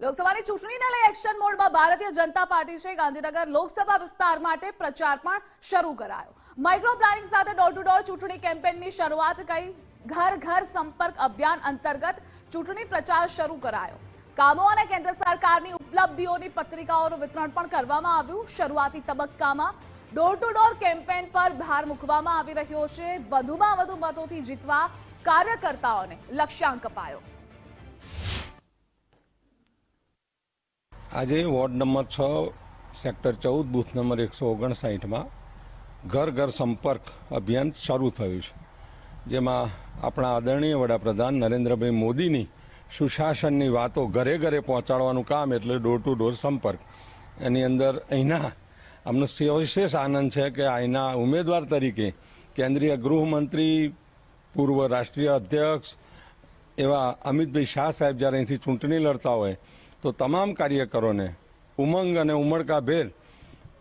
લોકસભાની ચૂંટણીને લઈ એક્શન મોડમાં ભારતીય જનતા પાર્ટી છે. ગાંધીનગર લોકસભા વિસ્તાર માટે પ્રચાર પણ શરૂ કરાયો. માઇક્રો પ્લાનિંગ સાથે ડોર ટુ ડોર ચૂંટણી કેમ્પેનની શરૂઆત કરી. ઘર ઘર સંપર્ક અભિયાન અંતર્ગત ચૂંટણી પ્રચાર શરૂ કરાયો. કામો અને કેન્દ્ર સરકારની ઉપલબ્ધિઓની પત્રિકાઓનું વિતરણ પણ કરવામાં આવ્યું. શરૂઆતી તબક્કામાં ડોર ટુ ડોર કેમ્પેન પર ભાર મૂકવામાં આવી રહ્યો છે. વધુમાં વધુ મતોથી જીતવા કાર્યકર્તાઓને લક્ષ્યાંક અપાયો. આજે વોર્ડ નંબર છ, સેક્ટર ચૌદ, બૂથ નંબર એકસો ઓગણસાઠમાં ઘર ઘર સંપર્ક અભિયાન શરૂ થયું છે. જેમાં આપણા આદરણીય વડાપ્રધાન નરેન્દ્રભાઈ મોદીની સુશાસનની વાતો ઘરે ઘરે પહોંચાડવાનું કામ એટલે ડોર ટુ ડોર સંપર્ક. એની અંદર અહીંના અમને સવિશેષ આનંદ છે કે અહીંના ઉમેદવાર તરીકે કેન્દ્રીય ગૃહમંત્રી, પૂર્વ રાષ્ટ્રીય અધ્યક્ષ એવા અમિતભાઈ શાહ સાહેબ જ્યારે અહીંથી ચૂંટણી લડતા હોય તો તમામ કાર્યકરોને ઉમંગ અને ઉમળકાભેર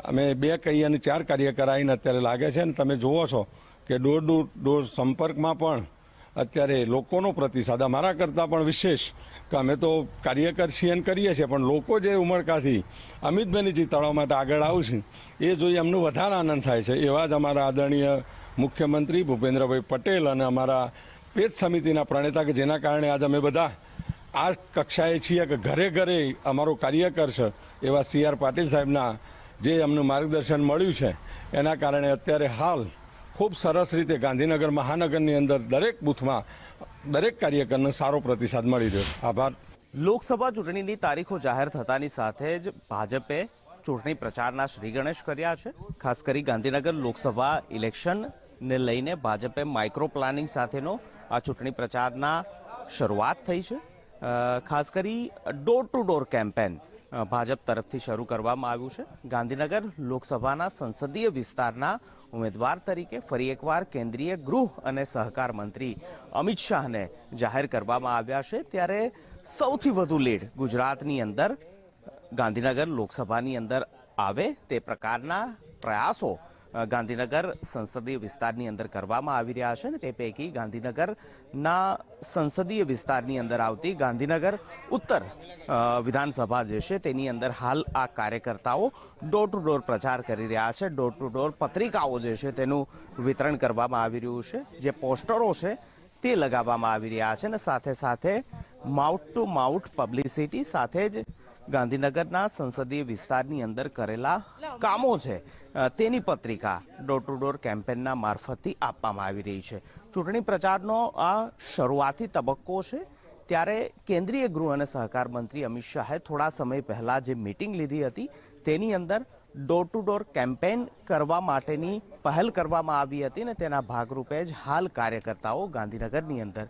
અમે બે કહી અને ચાર કાર્યકર આવીને અત્યારે લાગે છે અને તમે જુઓ છો કે ડોર ટુ ડોર સંપર્કમાં પણ અત્યારે લોકોનો પ્રતિસાદ અમારા કરતાં પણ વિશેષ કે અમે તો કાર્યકર છીએ કરીએ છીએ, પણ લોકો જે ઉમળકાથી અમિતભાઈને જીતાડવા માટે આગળ આવશે એ જોઈ અમને વધારે આનંદ થાય છે. એવા જ અમારા આદરણીય મુખ્યમંત્રી ભૂપેન્દ્રભાઈ પટેલ અને અમારા પેજ સમિતિના પ્રણેતા કે જેના કારણે આજ અમે બધા આ કક્ષાએ છીએ કે ઘરે ઘરે અમારો કાર્યકર છે, એવા સી આર પાટીલ સાહેબના જે અમને માર્ગદર્શન મળ્યું છે, એના કારણે અત્યારે હાલ ખૂબ સરસ રીતે ગાંધીનગર મહાનગરની અંદર દરેક બૂથમાં દરેક કાર્યકરને સારો પ્રતિસાદ મળી રહ્યો. આભાર. લોકસભા ચૂંટણીની તારીખો જાહેર થતાની સાથે જ ભાજપે ચૂંટણી પ્રચારના શ્રી ગણેશ કર્યા છે. ખાસ કરી ગાંધીનગર લોકસભા ઇલેક્શનને લઈને ભાજપે માઇક્રો પ્લાનિંગ સાથેનો આ ચૂંટણી પ્રચારના શરૂઆત થઈ છે. ખાસ કરી door to door campaign Bhajap તરફથી શરૂ કરવામાં આવ્યું છે. ગાંધીનગર લોકસભાના સંસદીય વિસ્તારના ઉમેદવાર તરીકે ફરી એકવાર કેન્દ્રીય ગૃહ અને સહકાર મંત્રી અમિત શાહને જાહેર કરવામાં આવ્યા છે. ત્યારે સૌથી વધુ લીડ ગુજરાતની અંદર, ગાંધીનગર લોકસભાની અંદર આવે તે પ્રકારના પ્રયાસો ગાંધીનગર સંસદીય વિસ્તારની અંદર કરવામાં આવી રહ્યા છે ને તે પૈકી ગાંધીનગરના સંસદીય વિસ્તારની અંદર આવતી ગાંધીનગર ઉત્તર વિધાનસભા જે છે તેની અંદર હાલ આ કાર્યકર્તાઓ ડોર ટુ ડોર પ્રચાર કરી રહ્યા છે. ડોર ટુ ડોર પત્રિકાઓ જે છે તેનું વિતરણ કરવામાં આવી રહ્યું છે. જે પોસ્ટરો છે તે લગાવવામાં આવી રહ્યા છે અને સાથે સાથે માઉટ ટુ માઉટ પબ્લિસિટી સાથે જ ગાંધીનગરના સંસદીય વિસ્તારની અંદર કરેલા કામો છે. તેની પત્રિકા ડોર ટુ ડોર કેમ્પેનના મારફતથી આપવામાં આવી રહી છે. ચૂંટણી પ્રચારનો આ શરૂઆતી તબક્કો છે. ત્યારે કેન્દ્રીય ગૃહ અને સહકાર મંત્રી અમિત શાહે થોડા સમય પહેલા જે મીટિંગ લીધી હતી તેની અંદર ડોર ટુ ડોર કેમ્પેન કરવા માટેની પહેલ કરવામાં આવી હતી અને તેના ભાગરૂપે જ હાલ કાર્યકર્તાઓ ગાંધીનગરની અંદર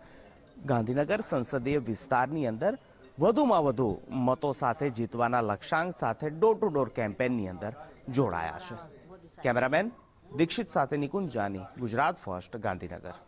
ગાંધીનગર સંસદીય વિસ્તારની અંદર વધુમાં વધુ મતો સાથે જીતવાના લક્ષ્યાંક સાથે ડોર ટુ ડોર કેમ્પેનની અંદર જોડાયા છે. કેમેરામેન દીક્ષિત સાથે નિકુંજ જાની, ગુજરાત ફર્સ્ટ ગાંધીનગર.